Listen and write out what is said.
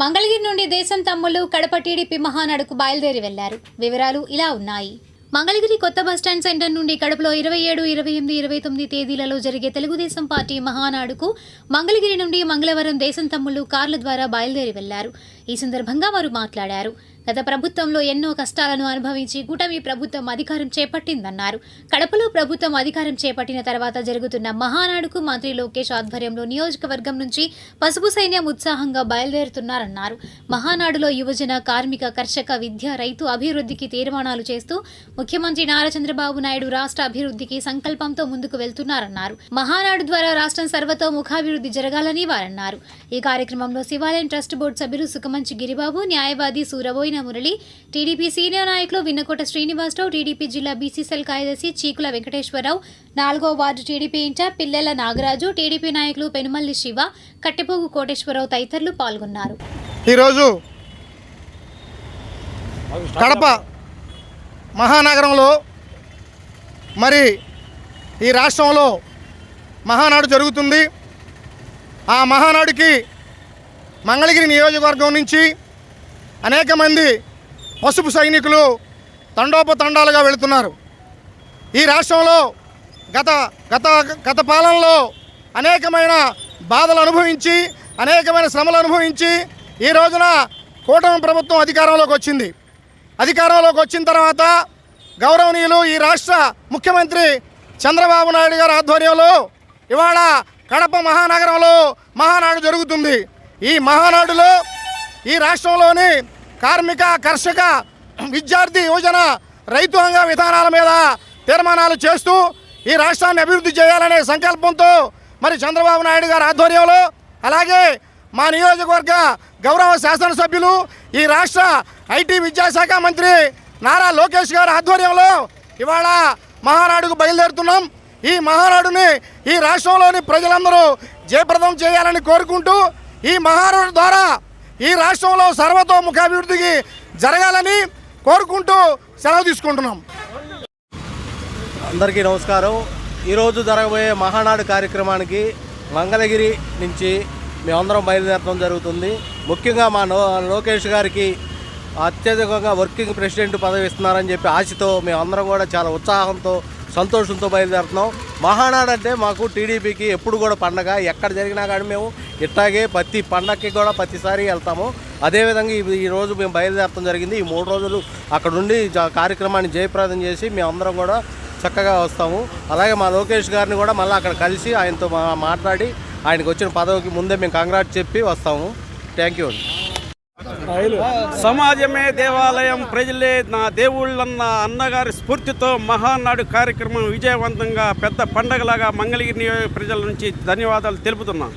మంగళగిరి నుండి దేశం తమ్ముళ్ళు కడప టీడీపీ మహానాడుకు బయలుదేరి వెళ్ళారు. వివరాలు ఇలా ఉన్నాయి. మంగళగిరి కొత్త బస్టాండ్ సెంటర్ నుండి కడపలో ఇరవై ఏడు ఇరవై ఎనిమిది ఇరవై తొమ్మిది తేదీలలో జరిగే తెలుగుదేశం పార్టీ మహానాడుకు మంగళగిరి నుండి మంగళవారం దేశం తమ్ముళ్ళు కార్ల ద్వారా బయలుదేరి వెళ్ళారు. ఈ సందర్భంగా వారు మాట్లాడారు. గత ప్రభుత్వంలో ఎన్నో కష్టాలను అనుభవించి కూటమి ప్రభుత్వం అధికారం చేపట్టిందన్నారు. కడపలో ప్రభుత్వం అధికారం చేపట్టిన తర్వాత జరుగుతున్న మహానాడుకు మంత్రి లోకేష్ ఆధ్వర్యంలో నియోజకవర్గం నుంచి పసుపు సైన్యం ఉత్సాహంగా బయలుదేరుతున్నారన్నారు. మహానాడులో యువజన కార్మిక కర్షక విద్య రైతు అభివృద్ధికి తీర్మానాలు చేస్తూ ముఖ్యమంత్రి నారా చంద్రబాబు నాయుడు రాష్ట్ర అభివృద్ధికి సంకల్పంతో ముందుకు వెళ్తున్నారన్నారు. మహానాడు ద్వారా రాష్ట్రం సర్వతో ముఖాభివృద్ధి జరగాలని వారన్నారు. ఈ కార్యక్రమంలో శివాలయం ట్రస్ట్ బోర్డు సభ్యులు మంచి గిరిబాబు న్యాయవాది సూరబోయిన మురళి టీడీపీ సీనియర్ నాయకులు విన్నకోట శ్రీనివాసరావు టీడీపీ జిల్లా బీసీసీఎల్ కార్యదర్శి చీకుల వెంకటేశ్వరరావు నాలుగో వార్డు టీడీపీ ఇంటా పిల్లెల నాగరాజు టీడీపీ నాయకులు పెనుమల్లి శివ కట్టెపోగు కోటేశ్వరరావు తదితరులు పాల్గొన్నారు. ఈరోజు కడప మహానగరంలో మరి ఈ రాష్ట్రంలో మహానాడు జరుగుతుంది. ఆ మహానాడుకి మంగళగిరి నియోజకవర్గం నుంచి అనేక మంది పసుపు సైనికులు తండోపతండాలుగా వెళుతున్నారు. ఈ రాష్ట్రంలో గత గత గత పాలనలో అనేకమైన బాధలు అనుభవించి అనేకమైన శ్రమలు అనుభవించి ఈ రోజున కూటమి ప్రభుత్వం అధికారంలోకి వచ్చింది. అధికారంలోకి వచ్చిన తర్వాత గౌరవనీయులు ఈ రాష్ట్ర ముఖ్యమంత్రి చంద్రబాబు నాయుడు గారి ఆధ్వర్యంలో ఇవాళ కడప మహానగరంలో మహానాడు జరుగుతుంది. ఈ మహానాడులో ఈ రాష్ట్రంలోని కార్మిక కర్షక విద్యార్థి యువజన రైతాంగ విధానాల మీద తీర్మానాలు చేస్తూ ఈ రాష్ట్రాన్ని అభివృద్ధి చేయాలనే సంకల్పంతో మరి చంద్రబాబు నాయుడు గారి ఆధ్వర్యంలో అలాగే మా నియోజకవర్గ గౌరవ శాసనసభ్యులు ఈ రాష్ట్ర ఐటీ విద్యాశాఖ మంత్రి నారా లోకేష్ గారి ఆధ్వర్యంలో ఇవాళ మహానాడుకు బయలుదేరుతున్నాం. ఈ మహానాడుని ఈ రాష్ట్రంలోని ప్రజలందరూ జయప్రదం చేయాలని కోరుకుంటూ ఈ మహానాడు ద్వారా ఈ రాష్ట్రంలో సర్వతోముఖాభివృద్ధికి జరగాలని కోరుకుంటూ సెలవు తీసుకుంటున్నాం. అందరికీ నమస్కారం. ఈరోజు జరగబోయే మహానాడు కార్యక్రమానికి మంగళగిరి నుంచి మేమందరం బయలుదేరడం జరుగుతుంది. ముఖ్యంగా మా లోకేష్ గారికి అత్యధికంగా వర్కింగ్ ప్రెసిడెంట్ పదవి ఇస్తున్నారని చెప్పి ఆశతో మేమందరం కూడా చాలా ఉత్సాహంతో సంతోషంతో బయలుదేరుతున్నాం. మహానాడు అంటే మాకు టీడీపీకి ఎప్పుడు కూడా పండగ. ఎక్కడ జరిగినా కానీ మేము ఇట్టాగే ప్రతి పండగకి కూడా ప్రతిసారి వెళ్తాము. అదేవిధంగా ఈ- రోజు మేము బయలుదేరడం జరిగింది. ఈ మూడు రోజులు అక్కడుండి కార్యక్రమాన్ని జయప్రదం చేసి మేమందరం కూడా చక్కగా వస్తాము. అలాగే మా లోకేష్ గారిని కూడా మళ్ళీ అక్కడ కలిసి ఆయనతో మాట్లాడి ఆయనకు వచ్చిన పదవికి ముందే మేము కంగ్రాట్ చెప్పి వస్తాము. థ్యాంక్ యూ సమాజమే దేవాలయం ప్రజలే నా దేవుళ్ళన్న అన్నగారి స్ఫూర్తితో మహానాడు కార్యక్రమం విజయవంతంగా పెద్ద పండగలాగా మంగళగిరి నియోజక ప్రజల నుంచి ధన్యవాదాలు తెలుపుతున్నాను.